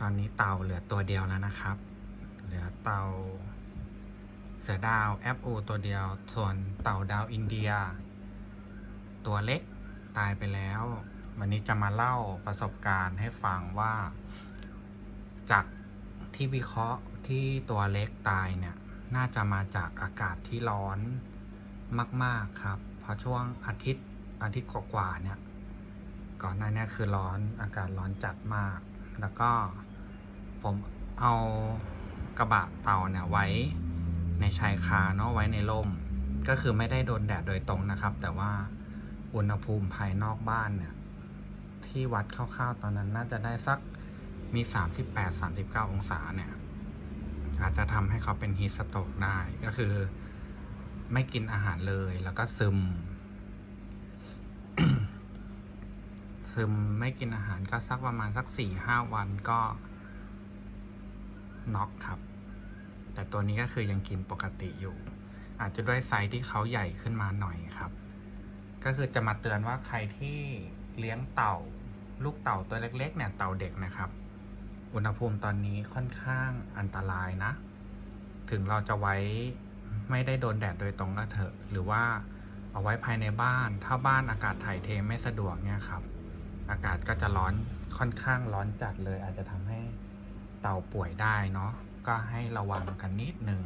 ตอนนี้เต่าเหลือตัวเดียวแล้วนะครับ เหลือเต่าเสือดาวแอปโอตัวเดียว ส่วนเต่าดาวอินเดีย ตัวเล็กตายไปแล้ว วันนี้จะมาเล่าประสบการณ์ให้ฟังว่า จากที่วิเคราะห์ที่ตัวเล็กตายเนี่ย น่าจะมาจากอากาศที่ร้อนมาก ๆ ครับ เพราะช่วงอาทิตย์อาทิตย์กว่าๆเนี่ย ก่อนหน้านี้คือร้อนอากาศร้อนจัดมาก แล้วก็ ผมเอากระบะเตาเนี่ยไว้ในชายคาเนาะไว้ในร่ม ก็คือไม่ได้โดนแดดโดยตรงนะครับ แต่ว่าอุณหภูมิภายนอกบ้านเนี่ยที่วัดคร่าวๆตอนนั้นน่าจะได้สักมี 38-39 องศาเนี่ย อาจจะทำให้เขาเป็นฮีทสโตรกได้ก็คือไม่กินอาหารเลยแล้วก็ซึม ซึมไม่กินอาหารก็สักประมาณสักสี่ห้าวันก็ น็อกครับ แต่ตัวนี้ก็คือยังกินปกติอยู่ อาจจะด้วยไซส์ที่เขาใหญ่ขึ้นมาหน่อยครับ ก็คือจะมาเตือนว่าใครที่เลี้ยงเต่า ลูกเต่าตัวเล็กๆเนี่ยเต่าเด็กนะครับ อุณหภูมิตอนนี้ค่อนข้างอันตรายนะ ถึงเราจะไว้ไม่ได้โดนแดดโดยตรงก็เถอะ หรือว่าเอาไว้ภายในบ้าน ถ้าบ้านอากาศถ่ายเทไม่สะดวกเนี่ยครับ อากาศก็จะร้อนค่อนข้างร้อนจัดเลย อาจจะทำให้ เต่าป่วยได้เนาะก็ให้ระวังกันนิดนึง